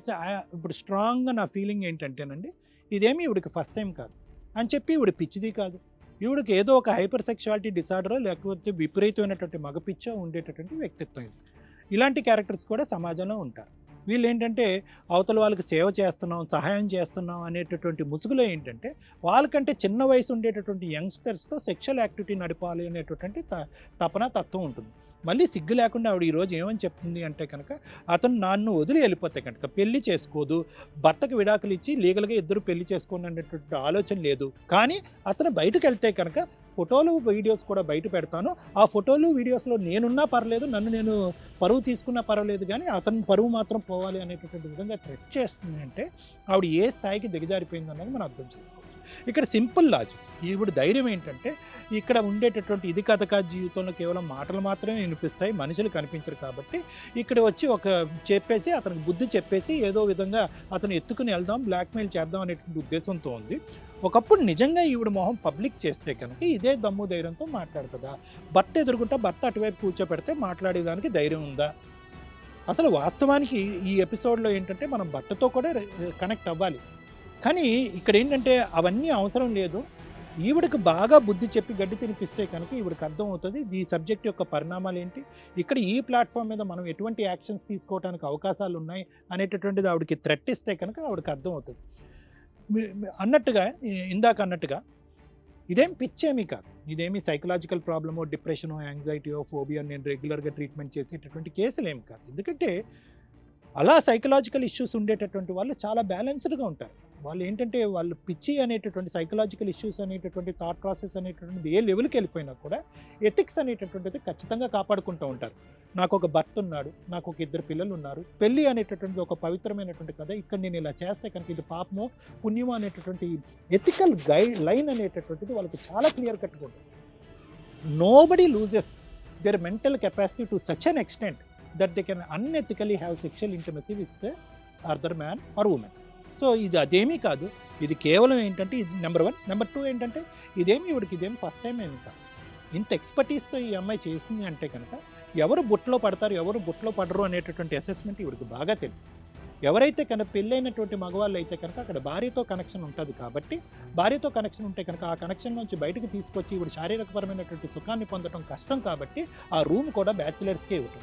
ఇప్పుడు స్ట్రాంగ్గా నా ఫీలింగ్ ఏంటంటేనండి ఇదేమి ఈవిడికి ఫస్ట్ టైం కాదు. అని చెప్పి ఈవిడ పిచ్చిది కాదు. ఈవిడికి ఏదో ఒక హైపర్ సెక్షువాలిటీ డిసార్డరో లేకపోతే విపరీతమైనటువంటి మగ పిచ్చో ఉండేటటువంటి వ్యక్తిత్వం ఇది. ఇలాంటి క్యారెక్టర్స్ కూడా సమాజంలో ఉంటారు. వీళ్ళు ఏంటంటే అవతల వాళ్ళకి సేవ చేస్తున్నాం సహాయం చేస్తున్నాం అనేటటువంటి ముసుగులో ఏంటంటే వాళ్ళకంటే చిన్న వయసు ఉండేటటువంటి యంగ్స్టర్స్తో సెక్షువల్ యాక్టివిటీ నడపాలి అనేటటువంటి త- తపన తత్వం ఉంటుంది. మళ్ళీ సిగ్గు లేకుండా ఆవిడ ఈరోజు ఏమని చెప్తుంది అంటే కనుక అతను నన్ను వదిలి వెళ్ళిపోతే కనుక పెళ్ళి చేసుకోదు భర్తకు విడాకులు ఇచ్చి లీగల్గా ఇద్దరు పెళ్ళి చేసుకోండి అనేటువంటి ఆలోచన లేదు. కానీ అతను బయటకు వెళ్తే కనుక ఫోటోలు వీడియోస్ కూడా బయట పెడతాను. ఆ ఫోటోలు వీడియోస్లో నేనున్నా పర్లేదు నన్ను నేను పరువు తీసుకున్నా పర్వాలేదు కానీ అతను పరువు మాత్రం పోవాలి అనేటటువంటి విధంగా థ్రెట్ చేస్తుంది అంటే ఆవిడ ఏ స్థాయికి దిగజారిపోయింది అనేది మనం అర్థం చేసుకోవచ్చు. ఇక్కడ సింపుల్ లాజిక్. ఇప్పుడు ధైర్యం ఏంటంటే ఇక్కడ ఉండేటటువంటి ఇది కథ కాదు జీవితంలో కేవలం మాటలు మాత్రమే వినిపిస్తాయి మనుషులు కనిపించరు కాబట్టి ఇక్కడ వచ్చి ఒక చెప్పేసి అతనికి బుద్ధి చెప్పేసి ఏదో విధంగా అతను ఎత్తుకుని వెళ్దాం బ్లాక్మెయిల్ చేద్దాం అనేటువంటి ఉద్దేశంతో ఉంది. ఒకప్పుడు నిజంగా ఈవిడ మొహం పబ్లిక్ చేస్తే కనుక ఇదే దమ్ము ధైర్యంతో మాట్లాడుతుందా? భర్త ఎదుర్కొంటే భర్త అటువైపు కూర్చోపెడితే మాట్లాడేదానికి ధైర్యం ఉందా? అసలు వాస్తవానికి ఈ ఎపిసోడ్లో ఏంటంటే మనం భర్తతో కూడా కనెక్ట్ అవ్వాలి. కానీ ఇక్కడ ఏంటంటే అవన్నీ అవసరం లేదు. ఈవిడకి బాగా బుద్ధి చెప్పి గడ్డి తినిపిస్తే కనుక ఈవిడకి అర్థం అవుతుంది ఈ సబ్జెక్ట్ యొక్క పరిణామాలు ఏంటి. ఇక్కడ ఈ ప్లాట్ఫామ్ మీద మనం ఎటువంటి యాక్షన్స్ తీసుకోవడానికి అవకాశాలు ఉన్నాయి అనేటటువంటిది ఆవిడకి థ్రెట్ ఇస్తే కనుక ఆవిడకి అర్థం అవుతుంది అన్నట్టుగా ఇందాక అన్నట్టుగా ఇదేం పిచ్చేమీ కాదు. ఇదేమి సైకలాజికల్ ప్రాబ్లమో డిప్రెషనో యాంగ్జైటీయో ఫోబియా నేను రెగ్యులర్గా ట్రీట్మెంట్ చేసేటటువంటి కేసులు ఏమి కాదు. ఎందుకంటే అలా సైకలాజికల్ ఇష్యూస్ ఉండేటటువంటి వాళ్ళు చాలా బ్యాలెన్స్డ్గా ఉంటారు. వాళ్ళు ఏంటంటే వాళ్ళు పిచ్చి అనేటటువంటి సైకలాజికల్ ఇష్యూస్ అనేటటువంటి థాట్ ప్రాసెస్ అనేటటువంటిది ఏ లెవెల్కి వెళ్ళిపోయినా కూడా ఎథిక్స్ అనేటటువంటిది ఖచ్చితంగా కాపాడుకుంటూ ఉంటారు. నాకు ఒక భర్త ఉన్నాడు నాకు ఒక ఇద్దరు పిల్లలు ఉన్నారు పెళ్ళి అనేటటువంటిది ఒక పవిత్రమైనటువంటి కథ ఇక్కడ నేను ఇలా చేస్తే కనుక ఇది పాపమో పుణ్యమో అనేటటువంటి ఎథికల్ గైడ్ లైన్ అనేటటువంటిది వాళ్ళకి చాలా క్లియర్ కట్గా ఉంటుంది. Nobody loses their mental capacity to such an extent that they can unethically have sexual intimacy with other man or women so ఇది అదేమీ కాదు. ఇది కేవలం ఏంటంటే ఇది నెంబర్ వన్ నెంబర్ టూ ఏంటంటే ఇదేమి ఇవిడికి ఇదేమి ఫస్ట్ టైం ఏమి కాదు. ఇంత ఎక్స్పర్టీస్తో ఈ అమ్మాయి చేసింది అంటే కనుక ఎవరు బుట్టలో పడతారు ఎవరు బుట్టలో పడరు అనేటటువంటి అసెస్మెంట్ ఇవిడికి బాగా తెలుసు. ఎవరైతే కనుక పెళ్ళైనటువంటి మగవాళ్ళు అయితే కనుక అక్కడ భార్యతో కనెక్షన్ ఉంటుంది కాబట్టి భార్యతో కనెక్షన్ ఉంటే కనుక ఆ కనెక్షన్ నుంచి బయటకు తీసుకొచ్చి ఇప్పుడు శారీరకపరమైనటువంటి సుఖాన్ని పొందడం కష్టం కాబట్టి ఆ రూమ్ కూడా బ్యాచిలర్స్కే ఇవ్వటం.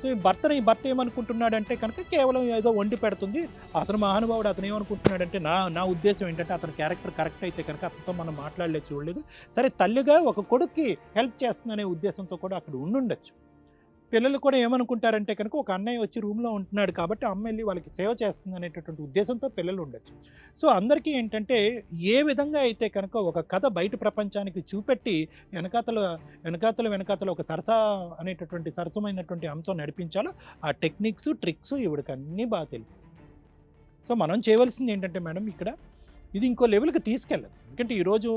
సో ఈ భర్తని ఈ భర్త ఏమనుకుంటున్నాడంటే కనుక కేవలం ఏదో వండి పెడుతుంది. అతను మహానుభావుడు అతను ఏమనుకుంటున్నాడంటే నా నా ఉద్దేశం ఏంటంటే అతని క్యారెక్టర్ కరెక్ట్ అయితే కనుక అతనితో మనం మాట్లాడలేదు చూడలేదు. సరే తల్లిగా ఒక కొడుక్కి హెల్ప్ చేస్తుందనే ఉద్దేశంతో కూడా అక్కడ ఉండుండొచ్చు. పిల్లలు కూడా ఏమనుకుంటారంటే కనుక ఒక అన్నయ్య వచ్చి రూమ్లో ఉంటున్నాడు కాబట్టి అమ్మ వెళ్ళి వాళ్ళకి సేవ చేస్తుంది అనేటటువంటి ఉద్దేశంతో పిల్లలు ఉండొచ్చు. సో అందరికీ ఏంటంటే ఏ విధంగా అయితే కనుక ఒక కథ బయట ప్రపంచానికి చూపెట్టి వెనకాతల వెనకాతల వెనకాతల ఒక సరస అనేటటువంటి సరసమైనటువంటి అంశం నడిపించాలో ఆ టెక్నిక్స్ ట్రిక్స్ ఇవిడికి అన్నీ బాగా తెలుసు. సో మనం చేయవలసింది ఏంటంటే మేడం ఇక్కడ ఇది ఇంకో లెవెల్కి తీసుకెళ్ళదు. ఎందుకంటే ఈరోజు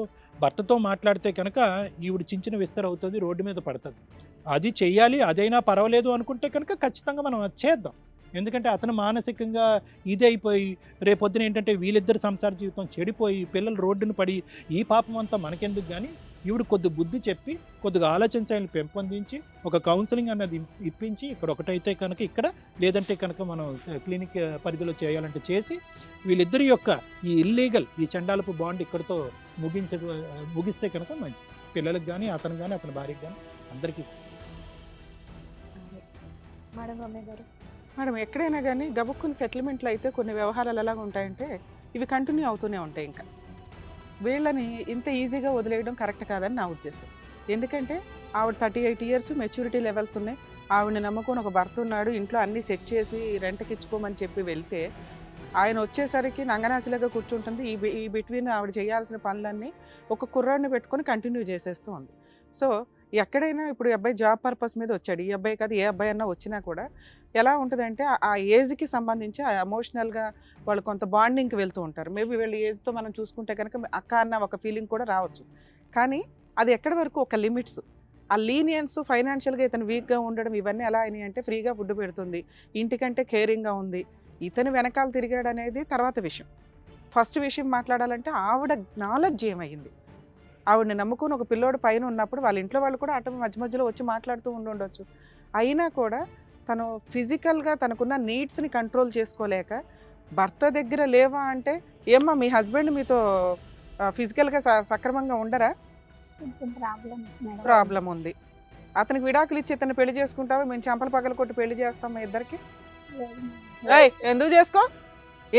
భర్తతో మాట్లాడితే కనుక ఈవిడ చించిన విస్తర అవుతుంది రోడ్డు మీద పడుతుంది. అది చెయ్యాలి అదైనా పర్వాలేదు అనుకుంటే కనుక ఖచ్చితంగా మనం అది చేద్దాం. ఎందుకంటే అతను మానసికంగా ఇది అయిపోయి రేపొద్దున ఏంటంటే వీళ్ళిద్దరు సంసార జీవితం చెడిపోయి పిల్లలు రోడ్డును పడి ఈ పాపం అంతా మనకెందుకు కానీ ఈవిడ కొద్ది బుద్ధి చెప్పి కొద్దిగా ఆలోచన శైలిని పెంపొందించి ఒక కౌన్సిలింగ్ అన్నది ఇప్పించి ఇక్కడ ఒకటైతే కనుక ఇక్కడ లేదంటే కనుక మనం క్లినిక్ పరిధిలో చేయాలంటే చేసి వీళ్ళిద్దరి యొక్క ఈ ఇల్లీగల్ ఈ చండాలపు బాండ్ ఇక్కడితో ముగించ ముగిస్తే కనుక మంచిది. పిల్లలకు కానీ అతను కానీ అతని భార్యకి కానీ అందరికీ మేడం రమ్య గారు. మేడం ఎక్కడైనా కానీ గబుక్కుని సెటిల్మెంట్లు అయితే కొన్ని వ్యవహారాలు ఎలాగ ఉంటాయంటే ఇవి కంటిన్యూ అవుతూనే ఉంటాయి ఇంకా. వీళ్ళని ఇంత ఈజీగా వదిలేయడం కరెక్ట్ కాదని నా ఉద్దేశం. ఎందుకంటే ఆవిడ thirty eight years maturity levels ఉన్నాయి. ఆవిడని నమ్ముకొని ఒక భర్త ఉన్నాడు ఇంట్లో అన్నీ సెట్ చేసి రెంట్కి ఇచ్చుకోమని చెప్పి వెళ్తే ఆయన వచ్చేసరికి నంగనాచిలాగా కూర్చుంటుంది. ఈ ఈ బిట్వీన్ ఆవిడ చేయాల్సిన పనులన్నీ ఒక కుర్రాడిని పెట్టుకొని కంటిన్యూ చేసేస్తూ ఉంది. సో ఎక్కడైనా ఇప్పుడు ఈ అబ్బాయి జాబ్ పర్పస్ మీద వచ్చాడు. ఈ అబ్బాయి కాదు ఏ అబ్బాయి అన్నా వచ్చినా కూడా ఎలా ఉంటుందంటే ఆ- ఏజ్కి సంబంధించి ఆ ఎమోషనల్గా వాళ్ళు కొంత బాండింగ్కి వెళ్తూ ఉంటారు. మేబీ వీళ్ళ ఏజ్తో మనం చూసుకుంటే కనుక అక్క అన్న ఒక ఫీలింగ్ కూడా రావచ్చు. కానీ అది ఎక్కడి వరకు ఒక లిమిట్స్? ఆ లీనియన్స్ ఫైనాన్షియల్గా ఇతను వీక్గా ఉండడం ఇవన్నీ ఎలా అయినాయి అంటే ఫ్రీగా ఫుడ్ పెడుతుంది ఇంటికంటే కేరింగ్గా ఉంది ఇతను వెనకాల తిరిగాడు అనేది తర్వాత విషయం. ఫస్ట్ విషయం మాట్లాడాలంటే ఆవిడ నాలెడ్జ్ ఏమైంది? ఆవిడని నమ్ముకుని ఒక పిల్లోడు పైన ఉన్నప్పుడు వాళ్ళ ఇంట్లో వాళ్ళు కూడా అటు మధ్య మధ్యలో వచ్చి మాట్లాడుతూ ఉండుండొచ్చు. అయినా కూడా తను ఫిజికల్గా తనకున్న నీడ్స్ని కంట్రోల్ చేసుకోలేక భర్త దగ్గర లేవా అంటే ఏమ్మా మీ హస్బెండ్ మీతో ఫిజికల్గా సక్రమంగా ఉండరా? ప్రాబ్లం ఉంది. అతనికి విడాకులు ఇచ్చి ఇతను పెళ్ళి చేసుకుంటావా? మేము చంపల పగల కొట్టి పెళ్ళి చేస్తాం మీ ఇద్దరికి ఎందుకు చేసుకో?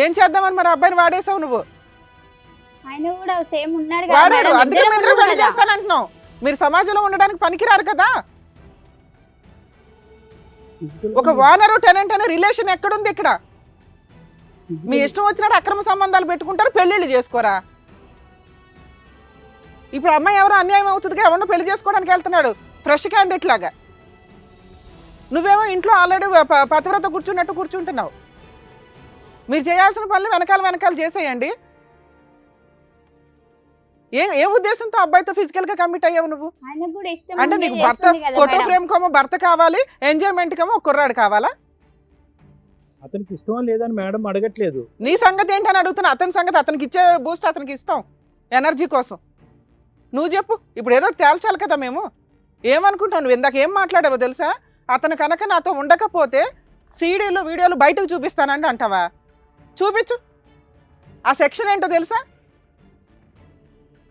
ఏం చేద్దామని మరి అబ్బాయిని వాడేసావు నువ్వు? ఆయన కూడా సేమ్ ఉన్నాడు కదా వాడాడు మేడం, అందుకే ఇద్దరం మీ ఇద్దరు ఉన్నాం పెళ్ళి కదా. మీరు సమాజంలో ఉండడానికి పనికిరారు కదా. ఒక ఓనరు టెనెంట్ అనే రిలేషన్ ఎక్కడుంది ఇక్కడ? మీ ఇష్టం వచ్చినట్టు అక్రమ సంబంధాలు పెట్టుకుంటారు పెళ్ళిళ్ళు చేసుకోరా? ఇప్పుడు అమ్మాయి ఎవరో అన్యాయం అవుతుందిగా ఎవరినో పెళ్ళి చేసుకోవడానికి వెళ్తున్నాడు ఫ్రెష్ క్యాండిడేట్ లాగా. నువ్వేమో ఇంట్లో ఆల్రెడీ పతివ్రత కూర్చున్నట్టు కూర్చుంటున్నావు. మీరు చేయాల్సిన పనులు వెనకాల వెనకాల చేసేయండి. ఏ ఏ ఉద్దేశంతో అబ్బాయితో ఫిజికల్గా కమిట్ అయ్యావు నువ్వు? ఆయనకు కూడా ఇష్టం అంటే నీకు భర్త ఫోటో. ఫ్రేమ్ కోమో భర్త కావాలి ఎంజాయ్మెంట్ కేమో ఒక కుర్రాడు కావాలా? అతనికి ఇష్టమా లేదని మేడం అడగట్లేదు. నీ సంగతి ఏంటని అడుగుతున్నా అతని సంగతి అతనికి ఇచ్చే బూస్ట్ అతనికి ఇస్తాం ఎనర్జీ కోసం. నువ్వు చెప్పు ఇప్పుడు ఏదో తేల్చాలి కదా మేము. ఏమనుకుంటావు నువ్వు? ఇందాక ఏం మాట్లాడావో తెలుసా? అతను కనుక నాతో ఉండకపోతే సీడీలు వీడియోలు బయటకు చూపిస్తానండి అంటావా? చూపించు. ఆ సెక్షన్ ఏంటో తెలుసా?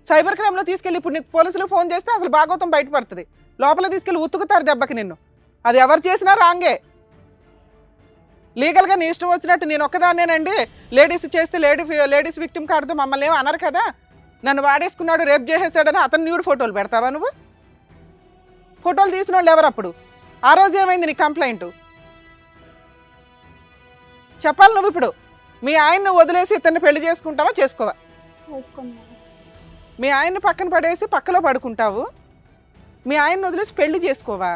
సైబర్ క్రైమ్లో తీసుకెళ్ళి ఇప్పుడు నీకు పోలీసులు ఫోన్ చేస్తే అసలు భాగవతం బయటపడుతుంది. లోపల తీసుకెళ్ళి ఉతుకుతారు దెబ్బకి నిన్ను. అది ఎవరు చేసినా రాంగే. లీగల్గా నీ ఇష్టం వచ్చినట్టు నేను ఒక్కదాన్నేనండి. లేడీస్ చేస్తే లేడీ లేడీస్ విక్టిమ్ కార్డుతో మమ్మల్ని ఏమో అనరు కదా. నన్ను వాడేసుకున్నాడు రేప్ చేసేసాడని అతను న్యూడ్ ఫోటోలు పెడతావా నువ్వు? ఫోటోలు తీసిన వాళ్ళు ఎవరు అప్పుడు? ఆ రోజు ఏమైంది నీ కంప్లైంట్? చెప్పాలి నువ్వు ఇప్పుడు. మీ ఆయన్ని వదిలేసి ఇతన్ని పెళ్ళి చేసుకుంటావా చేసుకోవా? మీ ఆయన్ని పక్కన పడేసి పక్కలో పడుకుంటావు. మీ ఆయన్ని వదిలేసి పెళ్ళి చేసుకోవా?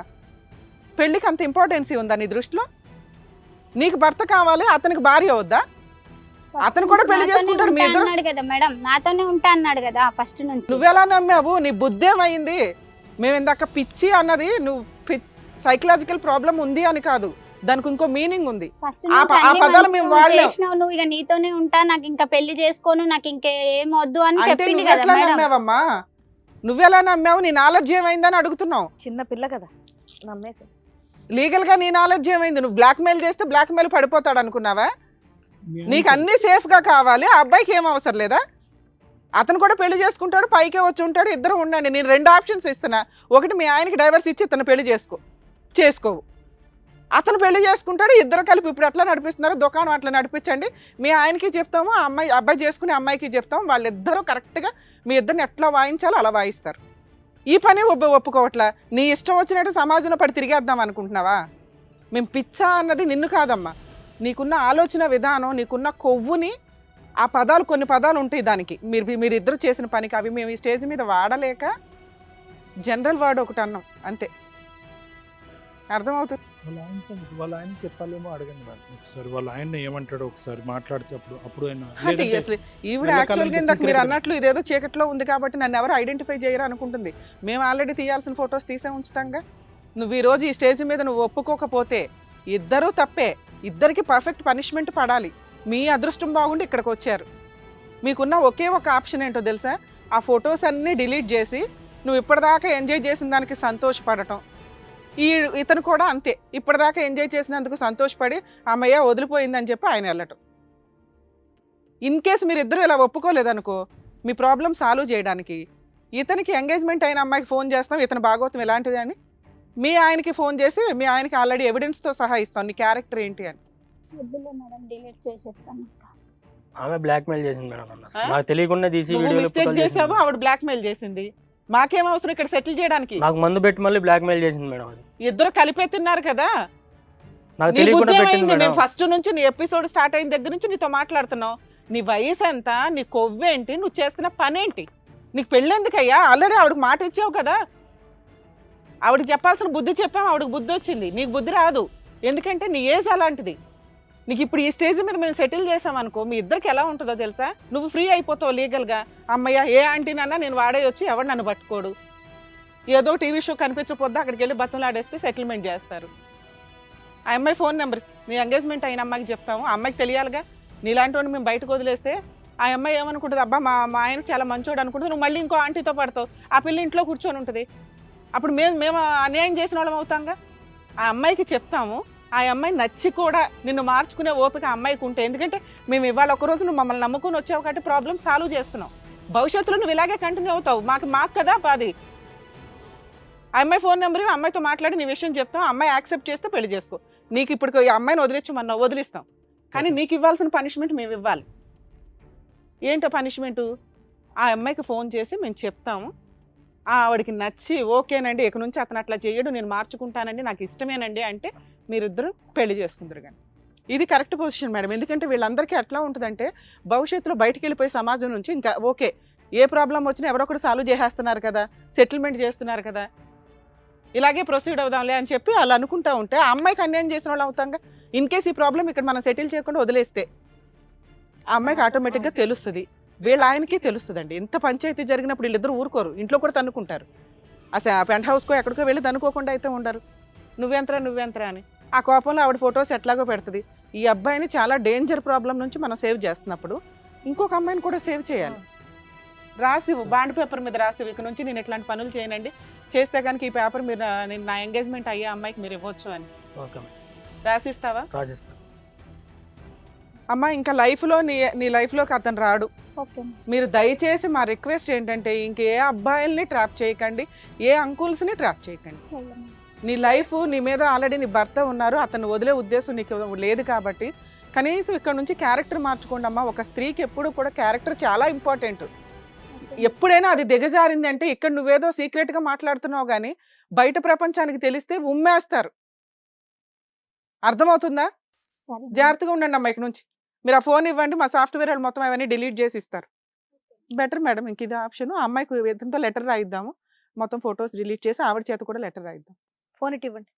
పెళ్ళికి అంత ఇంపార్టెన్సీ ఉందా నీ దృష్టిలో? నీకు భర్త కావాలి అతనికి భార్య వద్దా? అతను కూడా పెళ్ళి చేసుకుంటాడు, మీ ఇద్దరు? అన్నాడు కదా మేడం. నాతోనే ఉంటా అన్నాడు కదా ఫస్ట్ నుంచి. నువ్వెలా నమ్మావు? నీ బుద్ధేమైంది మేము ఇందాక పిచ్చి అన్నది నువ్వు సైకలాజికల్ ప్రాబ్లం ఉంది అని కాదు. దానికి ఇంకో మీనింగ్ ఉంది. ఆ పదాలు మేము నువ్వు ఇక నీతోనే ఉంటా నాకు ఇంకా పెళ్ళి చేసుకోను నాకు ఇంకా ఏం వద్దు అని చెప్పింది కదా నమ్మావమ్మా? నువ్వెలా నమ్మావు? నీ నాలెడ్జ్ ఏమైందని అడుగుతున్నావు. చిన్న పిల్ల కదా నమ్మేసి. లీగల్గా నీ నాలెడ్జ్ ఏమైంది? నువ్వు బ్లాక్ మెయిల్ చేస్తే బ్లాక్ మెయిల్ పడిపోతాడు అనుకున్నావా? నీకు అన్ని సేఫ్గా కావాలి ఆ అబ్బాయికి ఏం అవసరం లేదా? అతను కూడా పెళ్ళి చేసుకుంటాడు పైకే వచ్చి ఉంటాడు ఇద్దరు ఉండండి. నేను రెండు ఆప్షన్స్ ఇస్తున్నా. ఒకటి మీ ఆయనకి డైవర్స్ ఇచ్చి ఇతను పెళ్ళి చేసుకో చేసుకోవు. అతను పెళ్ళి చేసుకుంటాడు ఇద్దరు కలిపి ఇప్పుడు ఎట్లా నడిపిస్తున్నారు దుకాణం అట్లా నడిపించండి. మీ ఆయనకి చెప్తాము ఆ అమ్మాయి అబ్బాయి చేసుకునే అమ్మాయికి చెప్తాం వాళ్ళిద్దరూ కరెక్ట్గా మీ ఇద్దరిని ఎట్లా వాయించాలో అలా వాయిస్తారు. ఈ పని ఒప్పు ఒప్పుకోవట్లా? నీ ఇష్టం వచ్చినట్టు సమాజంలో పడి తిరిగేద్దాం అనుకుంటున్నావా? మేము పిచ్చా అన్నది నిన్ను కాదమ్మా. నీకున్న ఆలోచన విధానం నీకున్న కొవ్వుని ఆ పదాలు కొన్ని పదాలు ఉంటాయి దానికి. మీరు మీరిద్దరు చేసిన పనికి అవి మేము ఈ స్టేజ్ మీద వాడలేక జనరల్ వర్డ్ ఒకటి అన్నాం అంతే. అర్థమవుతుంది. వాళ్ళ ఆయనతో వాళ్ళ ఆయన చెప్పాలేమో అడగండి మేడం ఒకసారి వాళ్ళ ఆయన ఏమంటాడో ఒకసారి మాట్లాడితే అప్పుడు అప్పుడు ఆయన ఈవిడ యాక్చువల్గా ఇందాక మీరు అన్నట్లు ఇదేదో చీకట్లో ఉంది కాబట్టి నన్ను ఎవరు ఐడెంటిఫై చేయరు అనుకుంటుంది. మేము ఆల్రెడీ తీయాల్సిన ఫొటోస్ తీసే ఉంచుతాంగా? నువ్వు ఈ రోజు ఈ స్టేజ్ మీద నువ్వు ఒప్పుకోకపోతే ఇద్దరూ తప్పే. ఇద్దరికి పర్ఫెక్ట్ పనిష్మెంట్ పడాలి. మీ అదృష్టం బాగుండి ఇక్కడికి వచ్చారు. మీకున్న ఒకే ఒక ఆప్షన్ ఏంటో తెలుసా? ఆ ఫొటోస్ అన్నీ డిలీట్ చేసి నువ్వు ఇప్పటిదాకా ఎంజాయ్ చేసిన దానికి సంతోషపడటం. ఈ ఇతను కూడా అంతే. ఇప్పటిదాకా ఎంజాయ్ చేసినందుకు సంతోషపడి అమ్మయ్య వదిలిపోయిందని చెప్పి ఆయన వెళ్ళటం. ఇన్ కేస్ మీరు ఇద్దరు ఇలా ఒప్పుకోలేదనుకో మీ ప్రాబ్లం సాల్వ్ చేయడానికి ఇతనికి ఎంగేజ్మెంట్ అయిన అమ్మాయికి ఫోన్ చేస్తాం ఇతని భాగవతం ఎలాంటిది అని. మీ ఆయనకి ఫోన్ చేసి మీ ఆయనకి ఆల్రెడీ ఎవిడెన్స్తో సహా ఇస్తాం నీ క్యారెక్టర్ ఏంటి అని. వద్దులే మేడం డిలీట్ చేసేస్తాను. ఆమె బ్లాక్మెయిల్ చేసింది మేడం? నాకు తెలియకుండా తీసి మిస్టేక్ చేసావు. ఆవిడ బ్లాక్మెయిల్ చేసింది. మాకేం అవసరం ఇక్కడ సెటిల్ చేయడానికి? నాకు మందు పెట్టి మళ్ళీ బ్లాక్మెయిల్ చేసింది మేడం అది. ఇద్దరు కలిపే తిన్నారు కదా? నాకు నీ తెలియకుండా బుద్ధి పెట్టింది ఏమైంది? మేడం. నేను ఫస్ట్ నుంచి నీ ఎపిసోడ్ స్టార్ట్ అయిన దగ్గర నుంచి నీతో మాట్లాడుతున్నావు. నీ వయసు ఎంత? నీ కొవ్వేంటి నువ్వు చేస్తున్న పని ఏంటి? నీకు పెళ్ళెందుకయ్యా ఆల్రెడీ ఆవిడకి మాట ఇచ్చావు కదా? ఆవిడకి చెప్పాల్సిన బుద్ధి చెప్పాం ఆవిడకి బుద్ధి వచ్చింది. నీకు బుద్ధి రాదు. ఎందుకంటే నీ ఏజ్ అలాంటిది. నీకు ఇప్పుడు ఈ స్టేజ్ మీద మేము సెటిల్ చేసామనుకో మీ ఇద్దరికి ఎలా ఉంటుందో తెలుసా? నువ్వు ఫ్రీ అయిపోతావు లీగల్గా. అమ్మయ్య ఏ ఆంటీనన్నా నేను వాడేయొచ్చు ఎవడు నన్ను పట్టుకోడు? ఏదో టీవీ షో కనిపించకపోద్దా? అక్కడికి వెళ్ళి బతులాడేస్తే సెటిల్మెంట్ చేస్తారు. ఆ అమ్మాయి ఫోన్ నెంబర్. నీ ఎంగేజ్మెంట్ అయిన అమ్మాయికి చెప్తాము. ఆ అమ్మాయికి తెలియాలిగా? నీలాంటి వాడిని మేము బయటకు వదిలేస్తే? ఆ అమ్మాయి ఏమనుకుంటుంది? అబ్బా మా మా ఆయన చాలా మంచోడు అనుకుంటుంది. నువ్వు మళ్ళీ ఇంకో ఆంటీతో పడతావు. ఆ పిల్ల ఇంట్లో కూర్చొని ఉంటుంది. అప్పుడు మేము మేము అన్యాయం చేసిన వాళ్ళం అవుతాంగా? ఆ అమ్మాయికి చెప్తాము. ఆ అమ్మాయి నచ్చి కూడా నిన్ను మార్చుకునే ఓపిక అమ్మాయికి ఉంటే. ఎందుకంటే మేము ఇవాళ ఒక రోజు నువ్వు మమ్మల్ని నమ్ముకొని వచ్చావు కాబట్టి ప్రాబ్లం సాల్వ్ చేస్తున్నావు. భవిష్యత్తులో నువ్వు ఇలాగే కంటిన్యూ అవుతావు. మాకు మాకు కదా బాది ఆ అమ్మాయి ఫోన్ నెంబర్ అమ్మాయితో మాట్లాడి నీ విషయం చెప్తాం. అమ్మాయి యాక్సెప్ట్ చేస్తే పెళ్ళి చేసుకో. నీకు ఇప్పుడు ఈ అమ్మాయిని వదిలించమన్నావు వదిలిస్తాం. కానీ నీకు ఇవ్వాల్సిన పనిష్మెంట్ మేము ఇవ్వాలి. ఏంటో పనిష్మెంటు ఆ అమ్మాయికి ఫోన్ చేసి మేము చెప్తాము. ఆవిడకి నచ్చి ఓకేనండి ఇక నుంచి అతను అట్లా చేయడు నేను మార్చుకుంటానండి నాకు ఇష్టమేనండి అంటే మీరిద్దరు పెళ్ళి చేసుకుందరు కానీ. ఇది కరెక్ట్ పొజిషన్ మేడం. ఎందుకంటే వీళ్ళందరికీ ఎట్లా ఉంటుందంటే భవిష్యత్తులో బయటికి వెళ్ళిపోయి సమాజం నుంచి ఇంకా ఓకే ఏ ప్రాబ్లం వచ్చినా ఎవరొకరు సాల్వ్ చేసేస్తున్నారు కదా సెటిల్మెంట్ చేస్తున్నారు కదా ఇలాగే ప్రొసీడ్ అవుదాంలే అని చెప్పి వాళ్ళు అనుకుంటా ఉంటే ఆ అమ్మాయికి అన్యాయం చేసిన వాళ్ళు అవుతాంగా ఇన్ కేస్ ఈ ప్రాబ్లం ఇక్కడ మనం సెటిల్ చేయకుండా వదిలేస్తే ఆ అమ్మాయికి ఆటోమేటిక్గా తెలుస్తుంది. వీళ్ళ ఆయనకి తెలుస్తుందండి. ఇంత పంచాయతీ జరిగినప్పుడు వీళ్ళిద్దరు ఊరుకోరు. ఇంట్లో కూడా తన్నుకుంటారు. అసలు ఆ పెంట్ హౌస్కో ఎక్కడికో వెళ్ళి తన్నుకోకుండా అయితే ఉండరు. నువ్వెంతరా నువ్వెంతరా అని. ఆ కోపంలో ఆవిడ ఫొటోస్ ఎట్లాగో పెడుతుంది. ఈ అబ్బాయిని చాలా డేంజర్ ప్రాబ్లం నుంచి మనం సేవ్ చేస్తున్నప్పుడు ఇంకొక అమ్మాయిని కూడా సేవ్ చేయాలి. రాసి బాండ్ పేపర్ మీద రాసి ఇక నుంచి నేను ఇట్లాంటి పనులు చేయనండి. చేస్తే కనుక ఈ పేపర్ మీరు నా- నేను నా ఎంగేజ్మెంట్ అయ్యే అమ్మాయికి మీరు ఇవ్వచ్చు అని. రాసిస్తావా? రాసిస్తాను అమ్మ ఇంకా లైఫ్లో నీ నీ లైఫ్లోకి అతను రాడు. మీరు దయచేసి మా రిక్వెస్ట్ ఏంటంటే ఇంక ఏ అబ్బాయిల్ని ట్రాప్ చేయకండి ఏ అంకుల్స్ని ట్రాప్ చేయకండి. నీ లైఫ్ నీ మీద ఆల్రెడీ నీ భర్త ఉన్నారు అతను వదిలే ఉద్దేశం నీకు లేదు కాబట్టి కనీసం ఇక్కడ నుంచి క్యారెక్టర్ మార్చుకోండి అమ్మా. ఒక స్త్రీకి ఎప్పుడు కూడా క్యారెక్టర్ చాలా ఇంపార్టెంట్. ఎప్పుడైనా అది దిగజారింది అంటే ఇక్కడ నువ్వేదో సీక్రెట్గా మాట్లాడుతున్నావు కానీ బయట ప్రపంచానికి తెలిస్తే ఉమ్మేస్తారు. అర్థమవుతుందా? జాగ్రత్తగా ఉండండి అమ్మా ఇక నుంచి. మీరు ఆ ఫోన్ ఇవ్వండి మా సాఫ్ట్వేర్ వాళ్ళు మొత్తం అవన్నీ డిలీట్ చేసి ఇస్తారు. బెటర్ మేడం ఇంక ఇది ఆప్షన్. ఆ అమ్మాయికి ఇదంతా లెటర్ రాయిద్దాము. మొత్తం ఫొటోస్ డిలీట్ చేసి ఆవిడ చేత కూడా లెటర్ రాయిద్దాం. ఫోన్ ఇటు ఇవ్వండి.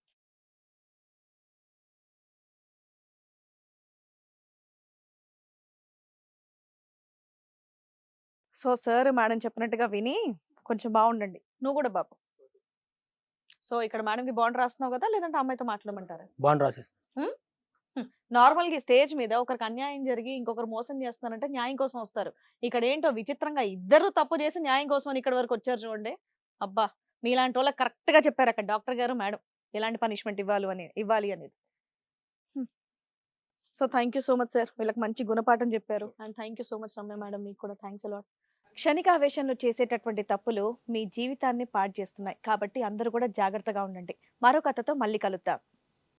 సో సార్ మేడం చెప్పినట్టుగా విని కొంచెం బాగుండండి. నువ్వు కూడా బాబు సో ఇక్కడ మేడంకి బాండ్ రాస్తున్నావు కదా లేదంటే అమ్మాయితో మాట్లాడమంటారా? బాండ్ రాసిస్తాను నార్మల్గా స్టేజ్ మీద ఒకరికి అన్యాయం జరిగి ఇంకొకరు మోసం చేస్తున్నారంటే న్యాయం కోసం వస్తారు. ఇక్కడ ఏంటో విచిత్రంగా ఇద్దరు తప్పు చేసి న్యాయం కోసం అని ఇక్కడ వరకు వచ్చారు చూడండి. అబ్బా! మీలాంటి వాళ్ళకి కరెక్ట్గా చెప్పారు అక్కడ డాక్టర్ గారు మేడం. ఎలాంటి పనిష్మెంట్ ఇవ్వాలి అని ఇవ్వాలి అనేది. So thank you so much sir. వీళ్ళకి మంచి గుణపాఠం చెప్పారు. And thank you so much Ramya madam. మీకు కూడా థ్యాంక్స్ అలాట్ క్షణికావేశంలో చేసేటటువంటి తప్పులు మీ జీవితాన్ని పాడు చేస్తున్నాయి. కాబట్టి అందరూ కూడా జాగ్రత్తగా ఉండండి. మరో కథతో మళ్ళీ కలుద్దాం.